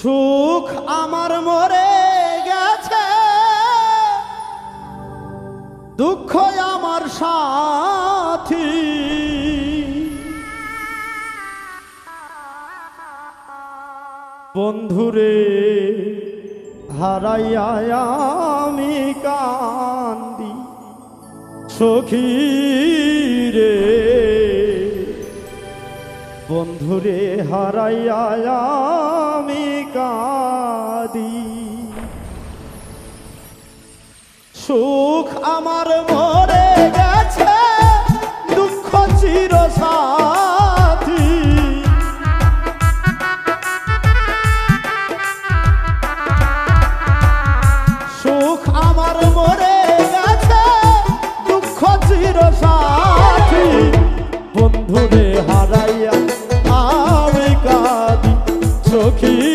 সুখ আমার মরে গেছে। দুঃখ আমার সাথী। বন্ধুরে হারাইয়া আমি কান্দি। সখী রে বন্ধুরে হারাইয়া আমি কাঁদি। সুখ আমার মরে গেছে, দুঃখ চির সাথী সুখ আমার দুঃখ চির হারাইয়া সখী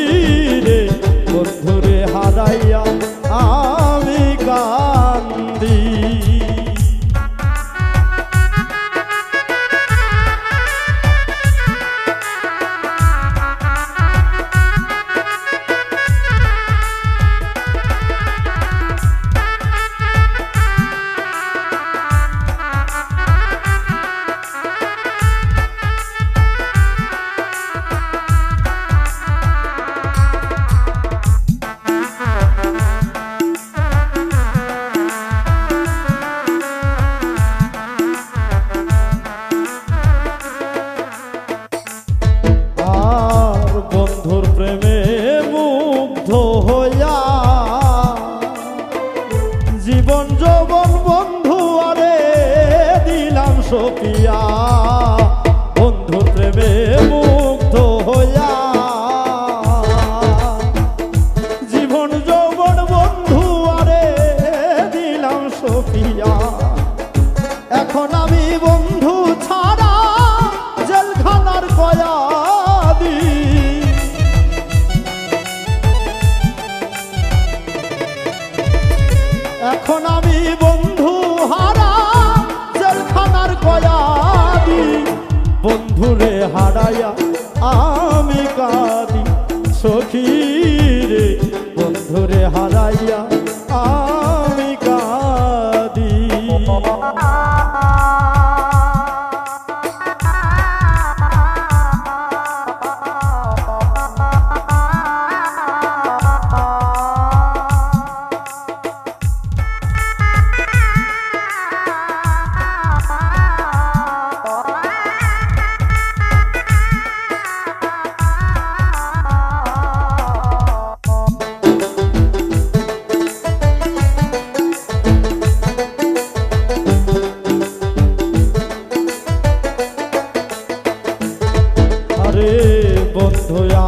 হারাইয়া আমি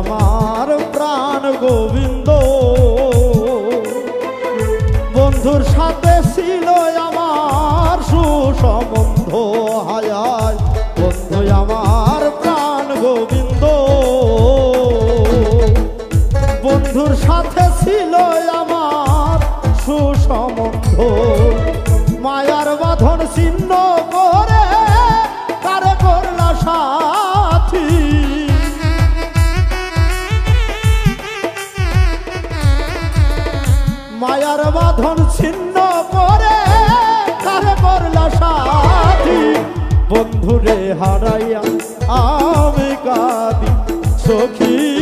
আমার প্রাণ গোবিন্দ। বন্ধুর সাথে ছিল আমার সুসম্বন্ধ। হায় বন্ধু, আমার প্রাণ গোবিন্দ। বন্ধুর সাথে ছিল আমার সুসম্বন্ধ। মায়ার বাঁধন ছিন্ন বাঁধন ছিন্ন করে কারে করলা সাথী? বন্ধুরে হারাইয়া আমি কাঁদি সখী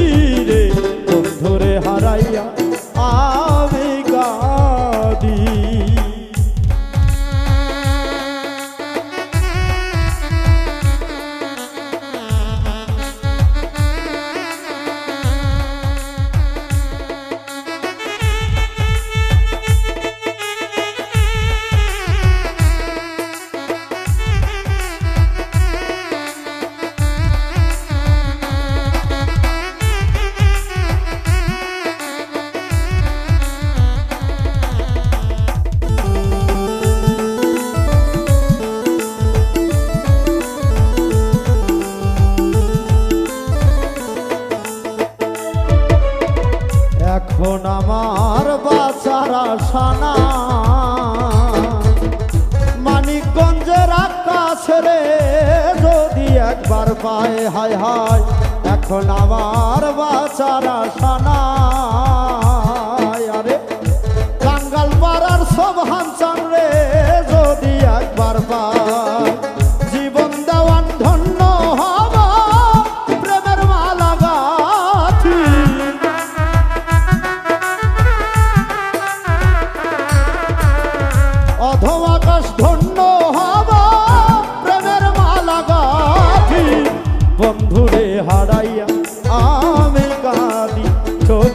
এখন আমার বাসারা সানা মানিকগঞ্জের আকাশ রে, যদি একবার পায়, হায় হায়। এখন আমার বাঁচার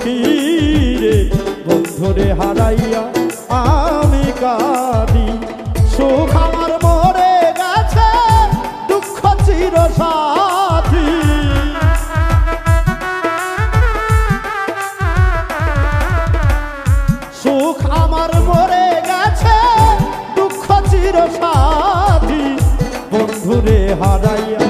আশা না বন্ধুরে হারাইয়া আমি কাঁদি। সুখ আমার মরে গেছে, দুঃখ চির সাথী সুখ আমার মরে গেছে, দুঃখ চির সাথী বন্ধুরে হারাইয়া